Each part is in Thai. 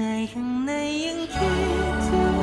ใจข้างในยังคิดถึง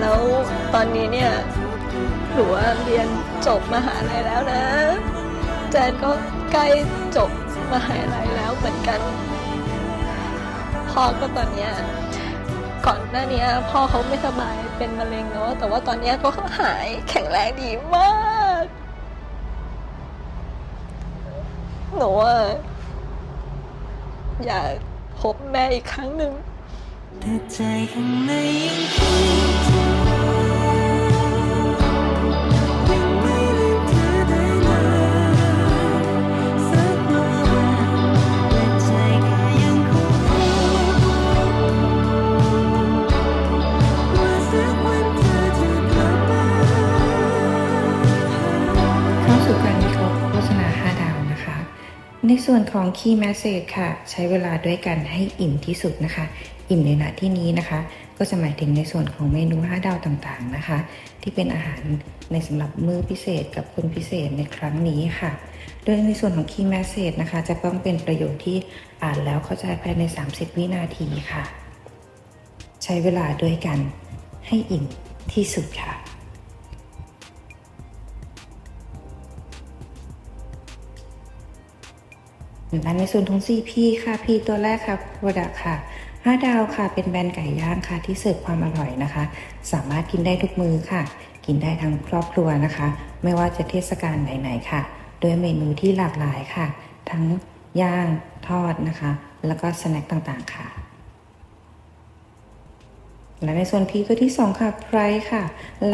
แล้วตอนนี้เนี่ยหนูว่าเรียนจบมหาลัยแล้วนะ แจนก็ใกล้จบมหาลัยแล้วเหมือนกันพ่อก็ตอนเนี้ยก่อนหน้านี้พ่อเขาไม่สบายเป็นมะเร็งเนาะแต่ว่าตอนเนี้ยก็หายแข็งแรงดีมากหนูอะอยากพบแม่อีกครั้งหนึ่ง แต่ใจข้างในยังคิดถึง ส่วนของ Key Message ค่ะ ใช้เวลาด้วยกันให้อิ่มที่สุดนะคะ อิ่มในณที่นี้นะคะ ก็จะหมายถึงในส่วนของเมนู 5 ดาวต่างๆนะคะ ที่เป็นอาหารในสำหรับมื้อพิเศษกับคนพิเศษในครั้งนี้ค่ะ โดยในส่วนของ Key Message นะคะ จะต้องเป็นประโยชน์ที่อ่านแล้วเข้าใจภายใน 30 วินาทีค่ะ ใช้เวลาด้วยกันให้อิ่มที่สุดค่ะ และในส่วนของ CP ค่ะ P ตัวแรกค่ะ Product ค่ะ 5 ดาวค่ะ เป็นแบรนด์ไก่ย่างค่ะ ที่เสิร์ฟความอร่อยนะคะ สามารถกินได้ทุกมือค่ะ กินได้ทั้งครอบครัวนะคะ ไม่ว่าจะเทศกาลไหนๆค่ะโดยเมนูที่หลากหลายค่ะ ทั้งย่างทอดนะคะ แล้วก็สแน็คต่างๆค่ะ และในส่วน P ตัวที่ 2 ค่ะ Price ค่ะ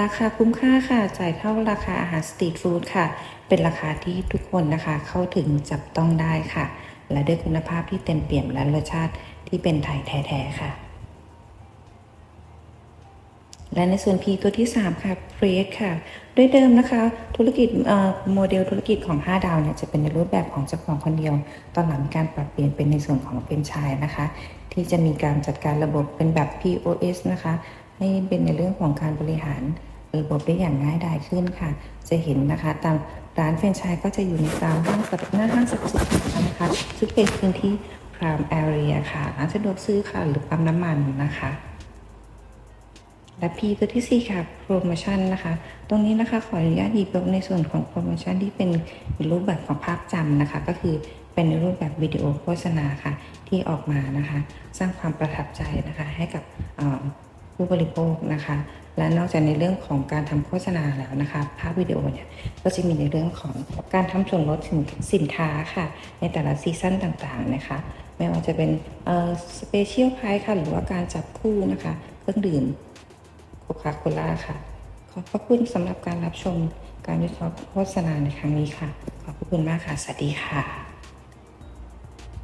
ราคาคุ้มค่าค่ะ จ่ายเท่าราคาอาหารสตรีทฟู้ดค่ะ เป็นราคาที่ทุกคนนะคะ เข้าถึงจับต้องได้ค่ะ และด้วยคุณภาพที่เต็มเปี่ยมและรสชาติที่เป็นไทยแท้ๆค่ะ และในส่วน P ตัวที่ 3 ค่ะ p r e ค่ะ ด้วยเดิมนะคะ ธุรกิจโมเดลธุรกิจของ 5 ดาวเนี่ยจะเป็นในรูปแบบของเจ้าของคนเดียว ตอนหลังมีการปรับเปลี่ยนเป็นในส่วนของเป็นชายนะคะ ที่จะมีการจัดการระบบเป็นแบบ POS นะคะ ให้เป็นในเรื่องของการบริหารระบบได้อย่างง่ายดายขึ้นค่ะ จะเห็นนะคะ ตามร้านแฟรนไชส์ก็จะอยู่ในตามห้างสรรพหน้าห้างสรรพสินค้านะคะซึ่งเป็นพื้นที่ prime area ค่ะร้านสะดวกซื้อค่ะหรือปั๊มน้ำมันนะคะ และ P ตัวที่ 4 ค่ะโปรโมชั่นนะคะ ตรงนี้นะคะขออนุญาตหยิบยกในส่วนของโปรโมชั่นที่เป็นรูปแบบของภาพจำนะคะ ก็คือเป็นรูปแบบวิดีโอโฆษณาค่ะที่ออกมานะคะ สร้างความประทับใจนะคะให้กับผู้บริโภคนะคะ และนอกจากในเรื่องของการทำโฆษณาแล้วนะคะ ภาพวิดีโอเนี่ยก็จะมีในเรื่องของการทำส่วนลดสินสินค้าค่ะ ในแต่ละซีซั่นต่างๆนะคะ ไม่ว่าจะเป็นสเปเชียลไพรส์ค่ะหรือว่าการจับคู่นะคะ เครื่องดื่ม โคคาโคล่าค่ะ ขอบพระคุณสำหรับการรับชมการวิเคราะห์โฆษณาในครั้งนี้ค่ะ ขอบพระคุณมากค่ะ สวัสดีค่ะ